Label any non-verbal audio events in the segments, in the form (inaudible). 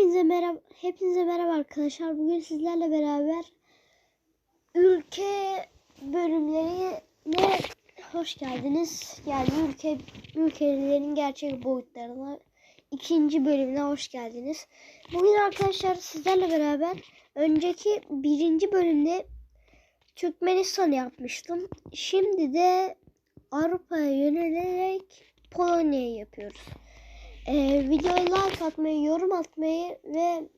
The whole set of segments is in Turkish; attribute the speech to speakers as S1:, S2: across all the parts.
S1: Hepinize merhaba, hepinize merhaba arkadaşlar. Bugün sizlerle beraber ülke bölümlerine hoş geldiniz. Yani ülke ülkelerin gerçek boyutlarına ikinci bölümüne hoş geldiniz. Bugün arkadaşlar sizlerle beraber önceki birinci bölümde Türkmenistan yapmıştım. Şimdi de Avrupa'ya yönelerek Polonya'yı yapıyoruz. Ee, videoya like atmayı, yorum atmayı ve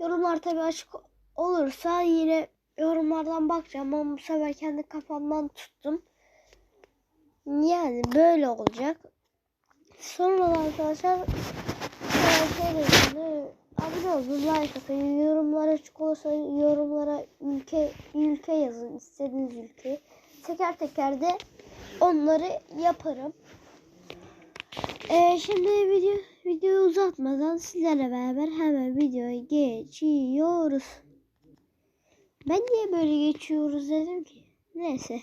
S1: yorumlar tabii açık olursa yine yorumlardan bakacağım ama bu sefer kendi kafamdan tuttum. Yani böyle olacak. Sonra da arkadaşlar dediğimde abone olun, like atın, yorumlar açık olursa yorumlara ülke ülke yazın, istediğiniz ülkeyi. Teker teker de onları yaparım. Ee, şimdi video videoyu uzatmadan sizlerle beraber hemen videoya geçiyoruz. Ben niye böyle geçiyoruz dedim ki. Neyse.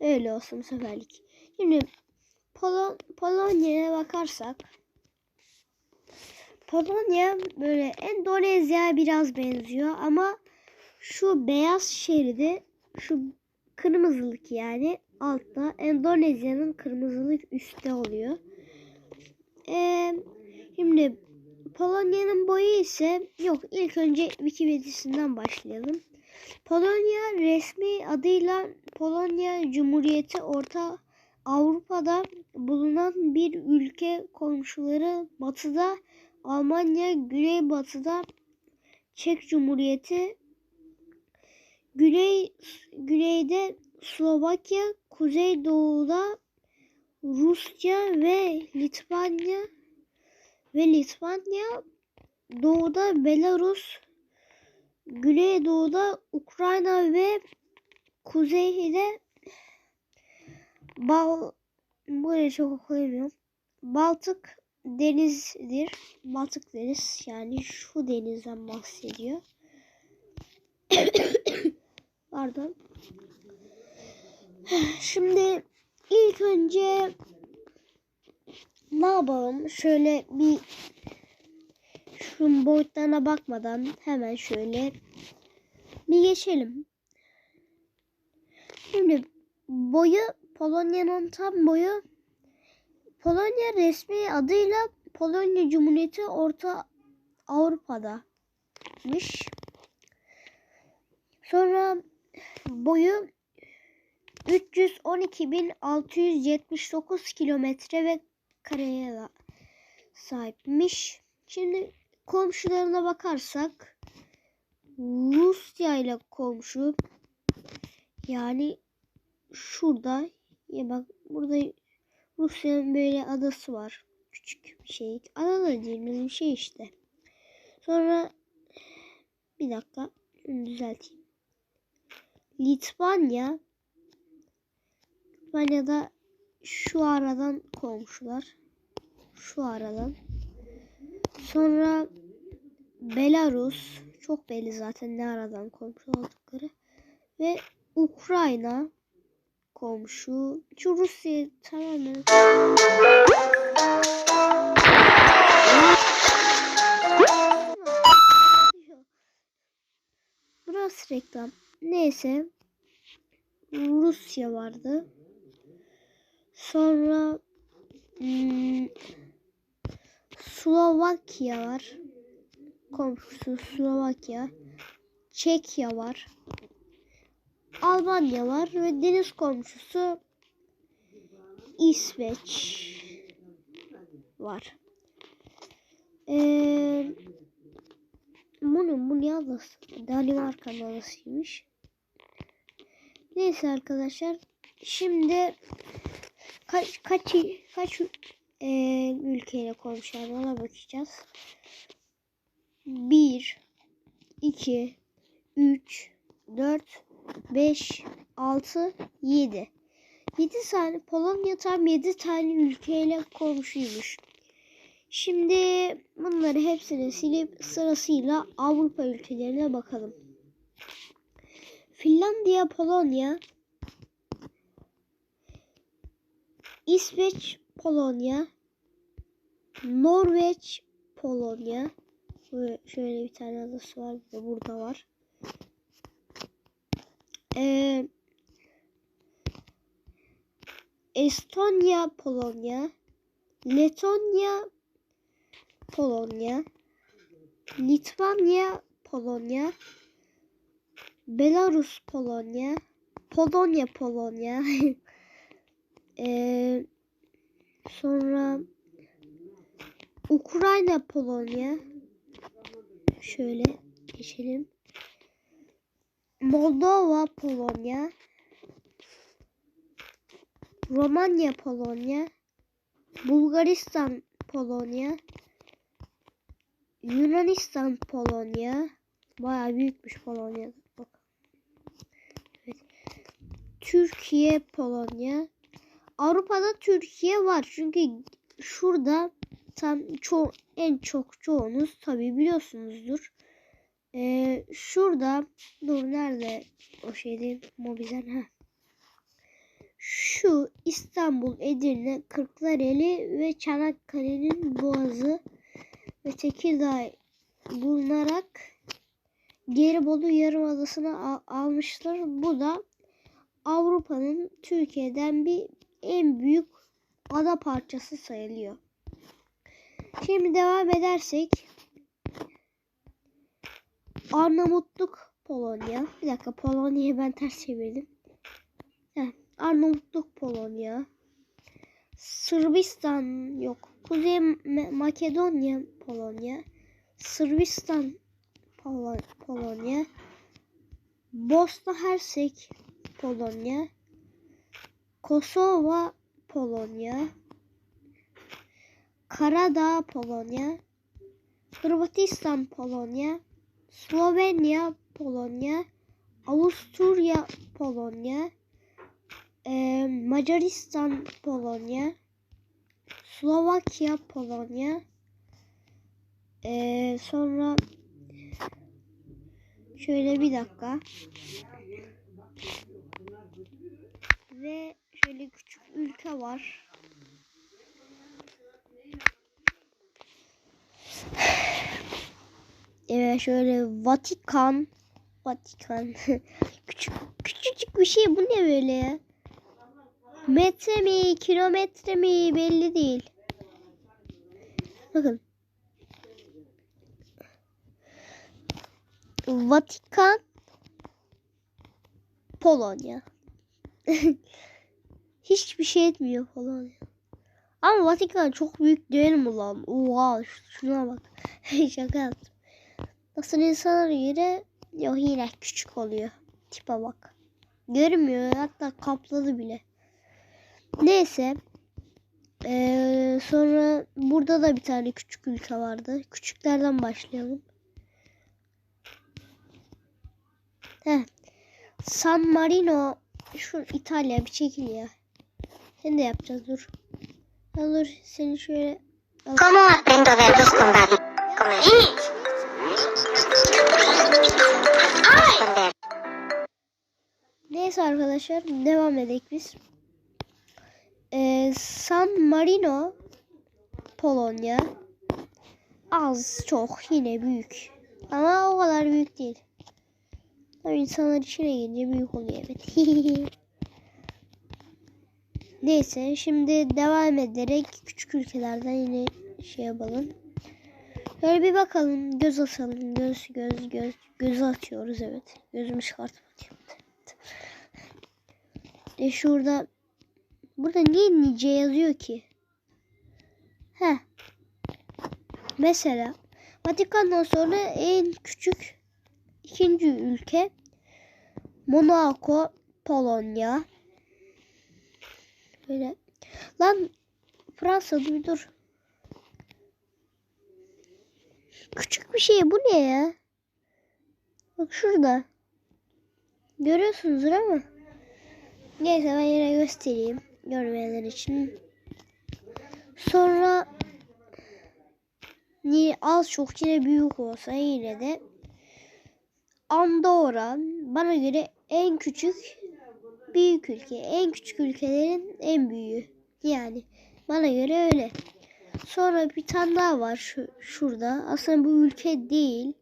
S1: Öyle olsun bu seferlik. Şimdi Polon Polonya'ya bakarsak Polonya böyle Endonezya'ya biraz benziyor ama şu beyaz şeridi şu kırmızılık yani altta Endonezya'nın kırmızılık üstte oluyor. Ee, şimdi Polonya'nın boyu ise yok ilk önce Wikipedia'sından başlayalım. Polonya resmi adıyla Polonya Cumhuriyeti Orta Avrupa'da bulunan bir ülke komşuları batıda Almanya, güneybatıda Çek Cumhuriyeti, güney güneyde Slovakya, kuzeydoğuda Rusya ve Litvanya ve Litvanya, doğuda Belarus, güneydoğuda Ukrayna ve kuzeyde Bal buraya çok okuyamıyorum. Baltık denizdir. Baltık deniz yani şu denizden bahsediyor. (coughs) Pardon. Şimdi ilk önce ne yapalım? Şöyle bir şunun boyutlarına bakmadan hemen şöyle bir geçelim. Şimdi boyu Polonya'nın tam boyu Polonya resmi adıyla Polonya Cumhuriyeti Orta Avrupa'damış. Sonra boyu 312.679 kilometre ve kareye sahipmiş. Şimdi komşularına bakarsak Rusya ile komşu yani şurada ya bak burada Rusya'nın böyle adası var. Küçük bir şey. Ada da değil bir şey işte. Sonra bir dakika düzelteyim. Litvanya Litvanya'da şu aradan komşular. Şu aradan. Sonra Belarus. Çok belli zaten ne aradan komşu oldukları. Ve Ukrayna komşu. Şu Rusya tamamen. Burası reklam. Neyse. Rusya vardı. Sonra hmm, Slovakya var. Komşusu Slovakya. Çekya var. Almanya var ve deniz komşusu İsveç var. Ee, bunun bu ne adası? Danimarka'nın adasıymış. Neyse arkadaşlar. Şimdi kaç kaç kaç e, ülkeyle komşular ona bakacağız. 1 2 3 4 5 6 7 7 tane Polonya tam 7 tane ülkeyle komşuymuş. Şimdi bunları hepsini silip sırasıyla Avrupa ülkelerine bakalım. Finlandiya, Polonya, İsveç, Polonya, Norveç, Polonya, şöyle bir tane adası var. Bir de burada var. Ee, Estonya, Polonya, Letonya, Polonya, Litvanya, Polonya, Belarus, Polonya, Polonya, Polonya. (laughs) Sonra Ukrayna, Polonya. Şöyle geçelim. Moldova, Polonya. Romanya, Polonya. Bulgaristan, Polonya. Yunanistan, Polonya. Bayağı büyükmüş Polonya. Bak. Evet. Türkiye, Polonya. Avrupa'da Türkiye var. Çünkü şurada tam ço en çok çoğunuz tabi biliyorsunuzdur. Ee, şurada dur nerede o şeydi mobizen ha. Şu İstanbul, Edirne, Kırklareli ve Çanakkale'nin boğazı ve Tekirdağ bulunarak Gelibolu Yarımadası'na al- almışlar. Bu da Avrupa'nın Türkiye'den bir en büyük ada parçası sayılıyor. Şimdi devam edersek Arnavutluk Polonya. Bir dakika Polonya'yı ben ters çevirdim. Heh, Arnavutluk Polonya. Sırbistan yok. Kuzey Ma- Makedonya Polonya. Sırbistan Polo- Polonya. Bosna Hersek Polonya. Kosova Polonya. Karadağ Polonya. Hırvatistan Polonya. Slovenya Polonya. Avusturya Polonya. Ee, Macaristan Polonya. Slovakya Polonya. Ee, sonra şöyle bir dakika. Ve şöyle küçük ülke var. (sighs) Evet şöyle Vatikan. Vatikan. (laughs) Küçük küçücük bir şey bu ne böyle? Metre mi, kilometre mi belli değil. Bakın. Vatikan Polonya. (laughs) Hiçbir şey etmiyor Polonya. Ama Vatikan çok büyük değil mi lan? Oha şuna bak. (laughs) Şaka yaptım. Nasıl insanlar göre yok yine küçük oluyor. Tipe bak. Görmüyor hatta kapladı bile. Neyse. Ee, sonra burada da bir tane küçük ülke vardı. Küçüklerden başlayalım. Heh. San Marino şu İtalya bir çekil ya. Sen de yapacağız dur. Dur seni şöyle al.
S2: ¿Cómo aprendo verbos con Babi? Comer. Responder.
S1: Neyse arkadaşlar devam edelim biz. Ee, San Marino Polonya az çok yine büyük ama o kadar büyük değil. Tabii insanlar içine girince büyük oluyor evet. (laughs) Neyse şimdi devam ederek küçük ülkelerden yine şey yapalım. Şöyle bir bakalım göz atalım göz göz göz göz atıyoruz evet. Gözümü çıkartıp atıyorum. E şurada burada niye nice yazıyor ki? He. Mesela Vatikan'dan sonra en küçük ikinci ülke Monaco, Polonya. Böyle. Lan Fransa dur. Küçük bir şey bu ne ya? Bak şurada. Görüyorsunuzdur ama. Neyse ben yine göstereyim. Görmeyenler için. Sonra niye az çok yine büyük olsa yine de Andorra bana göre en küçük büyük ülke. En küçük ülkelerin en büyüğü. Yani bana göre öyle. Sonra bir tane daha var şu, şurada. Aslında bu ülke değil.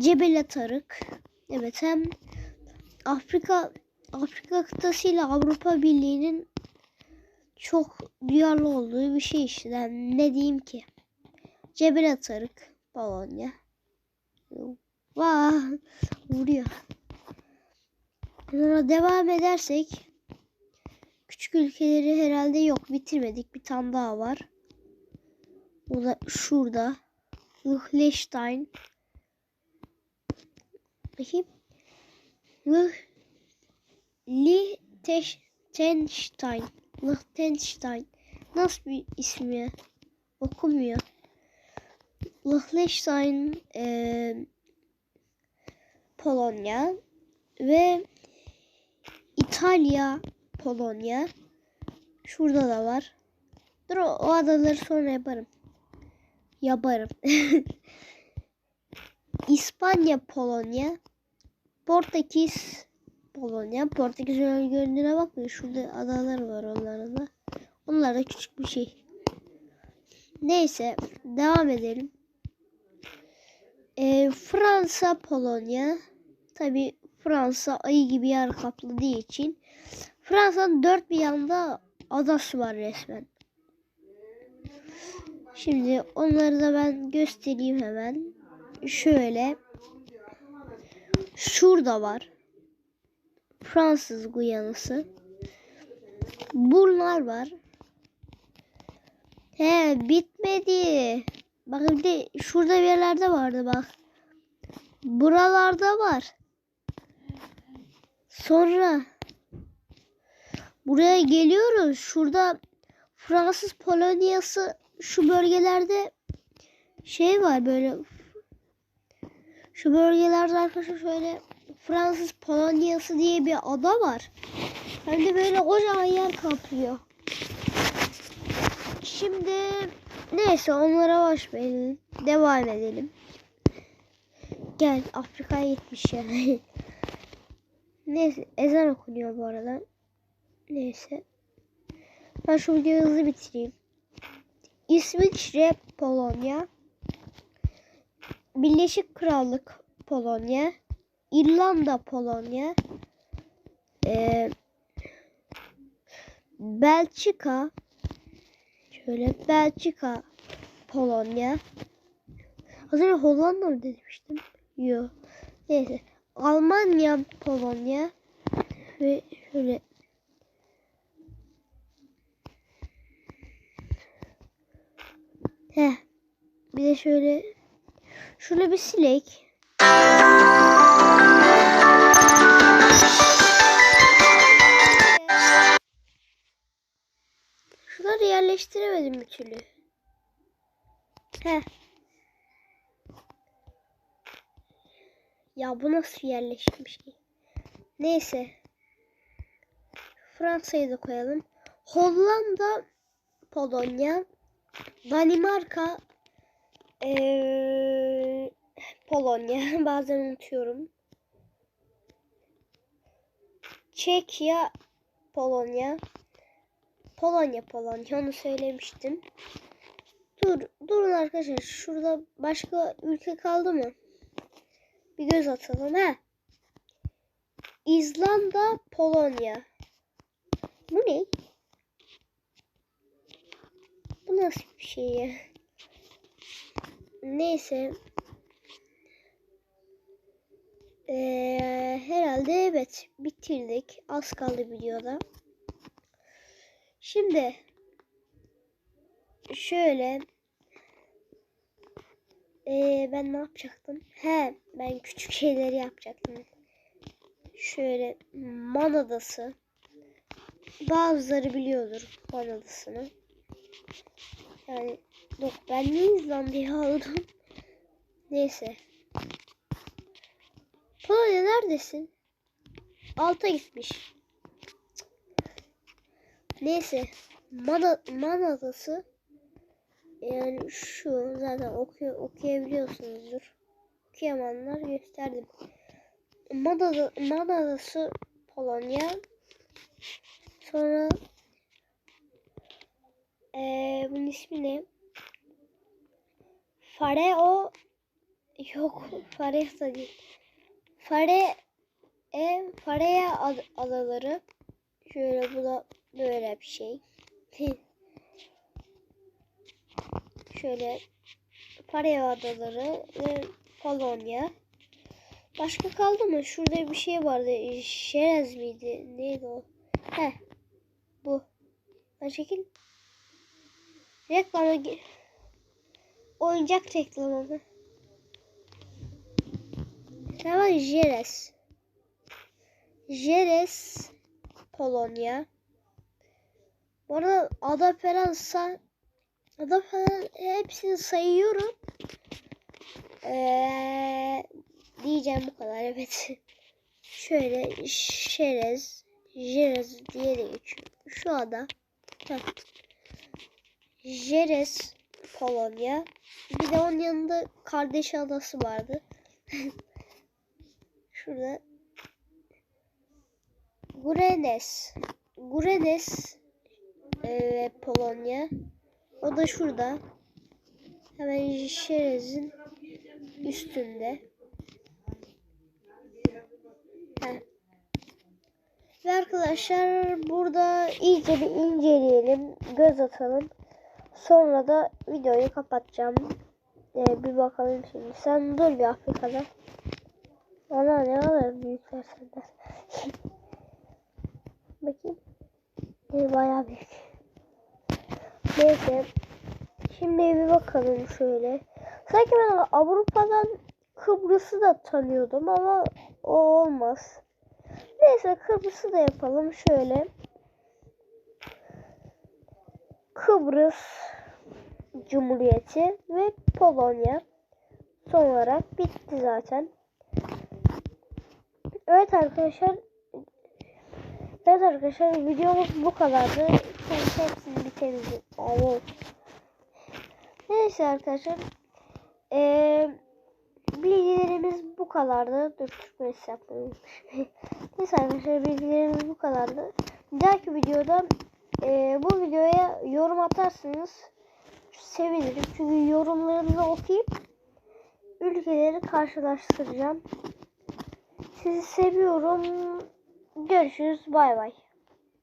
S1: Cebel Tarık. Evet hem Afrika Afrika kıtasıyla Avrupa Birliği'nin çok duyarlı olduğu bir şey işte. Yani ne diyeyim ki? Cebel Atarık, Polonya. Vah, vuruyor. Sonra devam edersek küçük ülkeleri herhalde yok bitirmedik. Bir tane daha var. O da şurada. Liechtenstein. Bakayım. Liechtenstein. Liechtenstein. Nasıl bir ismi? Okumuyor. Liechtenstein eee, Polonya ve İtalya Polonya. Şurada da var. Dur o, o adaları sonra yaparım. Yaparım. (laughs) İspanya Polonya. Portekiz Polonya. Portekiz öyle göründüğüne bakmayın. Şurada adalar var onların da. Onlar da küçük bir şey. Neyse devam edelim. Ee, Fransa Polonya. Tabi Fransa ayı gibi yer kapladığı için Fransa'nın dört bir yanda adası var resmen. Şimdi onları da ben göstereyim hemen. Şöyle. Şurada var. Fransız Guyanası. Bunlar var. He bitmedi. Bakın bir de şurada bir yerlerde vardı bak. Buralarda var. Sonra buraya geliyoruz. Şurada Fransız Polonyası şu bölgelerde şey var böyle şu bölgelerde arkadaşlar şöyle Fransız Polonyası diye bir ada var. Hem de böyle kocaman yer kaplıyor. Şimdi neyse onlara boş verelim. Devam edelim. Gel Afrika'ya gitmiş ya. (laughs) Neyse ezan okunuyor bu arada. Neyse. Ben şu videoyu hızlı bitireyim. İsviçre, Polonya. Birleşik Krallık, Polonya. İrlanda, Polonya. Ee, Belçika. Şöyle Belçika, Polonya. Az önce Hollanda mı demiştim? Yok. Neyse. Almanya, Polonya ve şöyle Heh. Bir de şöyle şöyle bir silek. Şunları yerleştiremedim bir türlü. Heh. Ya bu nasıl yerleşmiş ki? Neyse. Fransa'yı da koyalım. Hollanda, Polonya, Danimarka, eee, Polonya. (laughs) Bazen unutuyorum. Çekya, Polonya. Polonya, Polonya. Onu söylemiştim. Dur, durun arkadaşlar. Şurada başka ülke kaldı mı? Bir göz atalım ha. İzlanda, Polonya. Bu ne? Bu nasıl bir şey ya? Neyse. Ee, herhalde evet bitirdik. Az kaldı videoda. Şimdi şöyle ee, ben ne yapacaktım? He, ben küçük şeyleri yapacaktım. Şöyle Man Adası. Bazıları biliyordur Man Adası'nı. Yani yok ben niye İzlanda'yı aldım? (laughs) Neyse. Polonya neredesin? Alta gitmiş. Neyse. Man, Man Adası yani şu zaten oku, okuyabiliyorsunuzdur. Okuyamayanlar gösterdim. Mada, Mada Adası Polonya. Sonra Ee, bunun ismi ne? Fareo yok Fareo da değil. Fare e Farea ad- adaları. Şöyle bu da böyle bir şey. (laughs) Şöyle Farea adaları ve Polonya. Başka kaldı mı? Şurada bir şey vardı. Şerez miydi? Neydi o? Heh. Bu. Ha çekil. Reklama. Oyuncak reklamı mı? Tamam Jerez. Jerez Polonya. Bu arada ada falan sa ada falan hepsini sayıyorum. Ee, diyeceğim bu kadar evet. Şöyle Şerez, Jerez diye de geçiyor. Şu ada. Heh. Jerez Polonya. Bir de onun yanında kardeş adası vardı. (laughs) Şurada. Gurenes. Gurenes e, Polonya. O da şurada. Hemen Şerez'in üstünde. Heh. Ve arkadaşlar burada iyice bir inceleyelim. Göz atalım. Sonra da videoyu kapatacağım. Ee, bir bakalım şimdi. Sen dur bir Afrika'da. Ana ne kadar büyükler senden. (laughs) Bakayım. Ee, bayağı büyük. Neyse. Şimdi bir bakalım şöyle. Sanki ben Avrupa'dan Kıbrıs'ı da tanıyordum ama o olmaz. Neyse Kıbrıs'ı da yapalım şöyle. Kıbrıs Cumhuriyeti ve Polonya. Son olarak bitti zaten. Evet arkadaşlar. Evet arkadaşlar videomuz bu kadardı. Hepsini Evet. Neyse arkadaşlar. Ee, bilgilerimiz bu kadardı. Dur Türkçe yapmayı (laughs) Neyse arkadaşlar bilgilerimiz bu kadardı. Bir dahaki videoda e, bu videoya yorum atarsınız. Sevinirim. Çünkü yorumlarınızı okuyup ülkeleri karşılaştıracağım. Sizi seviyorum. Görüşürüz. Bay bay.